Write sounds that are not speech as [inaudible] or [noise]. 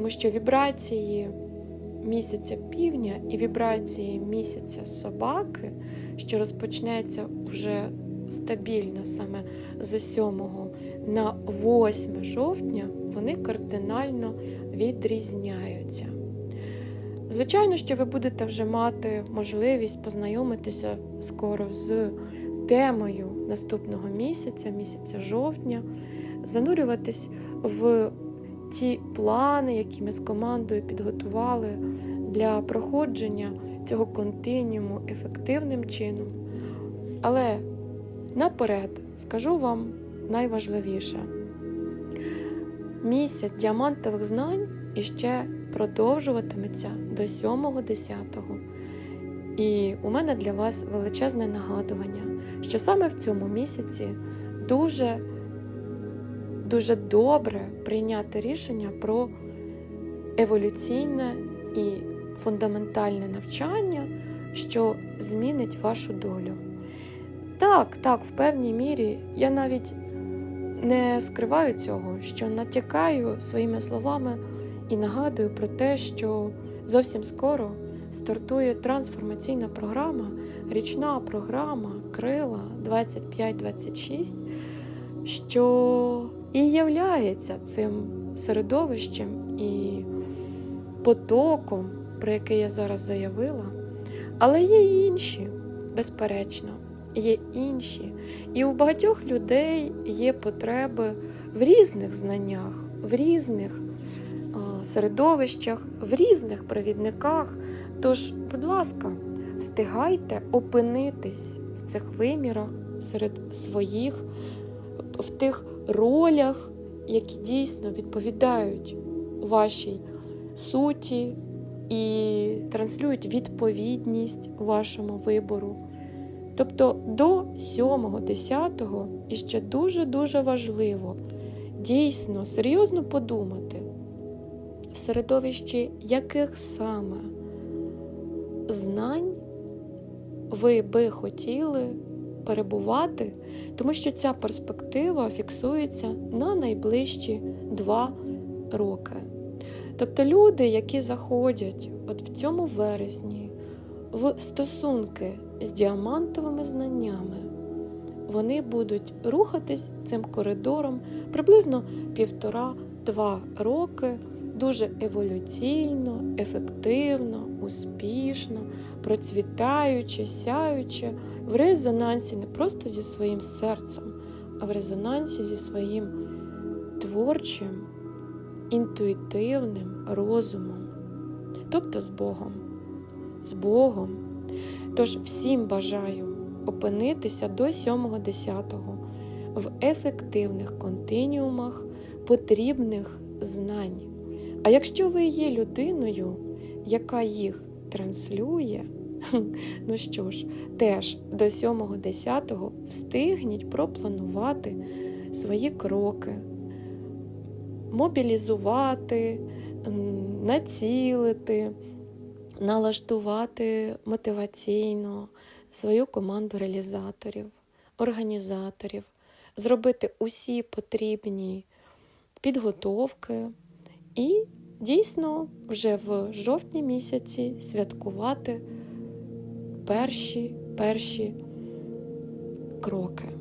Тому що вібрації місяця півня і вібрації місяця собаки, що розпочнеться вже стабільно саме з 7 на 8 жовтня, вони кардинально відрізняються. Звичайно, що ви будете вже мати можливість познайомитися скоро з темою наступного місяця, місяця жовтня, занурюватись в ті плани, які ми з командою підготували для проходження цього континіуму ефективним чином. Але наперед скажу вам найважливіше: місяць діамантових знань іще продовжуватиметься до 7-10. І у мене для вас величезне нагадування, що саме в цьому місяці дуже дуже добре прийняти рішення про еволюційне і фундаментальне навчання, що змінить вашу долю. Так, так, в певній мірі я навіть не скриваю цього, що натякаю своїми словами і нагадую про те, що зовсім скоро стартує трансформаційна програма, річна програма Крила 25-26, що і являється цим середовищем і потоком, про який я зараз заявила. Але є інші, безперечно, є інші. І у багатьох людей є потреби в різних знаннях, в різних середовищах, в різних провідниках. Тож, будь ласка, встигайте опинитись в цих вимірах серед своїх, в тих ролях, які дійсно відповідають вашій суті і транслюють відповідність вашому вибору. Тобто до 7-10 і ще дуже-дуже важливо дійсно серйозно подумати, в середовищі яких саме знань ви би хотіли перебувати, тому що ця перспектива фіксується на найближчі два роки. Тобто люди, які заходять от в цьому вересні в стосунки з діамантовими знаннями, вони будуть рухатись цим коридором приблизно півтора-два роки, дуже еволюційно, ефективно, успішно, процвітаючи, сяючи, в резонансі не просто зі своїм серцем, а в резонансі зі своїм творчим, інтуїтивним розумом, тобто з Богом. З Богом. Тож всім бажаю опинитися до 7-10 в ефективних континіумах потрібних знань. А якщо ви є людиною, яка їх транслює, [laughs] ну що ж, теж до 7-10 встигніть пропланувати свої кроки, мобілізувати, націлити, налаштувати мотиваційно свою команду реалізаторів, організаторів, зробити усі потрібні підготовки і дійсно вже в жовтні місяці святкувати перші перші кроки.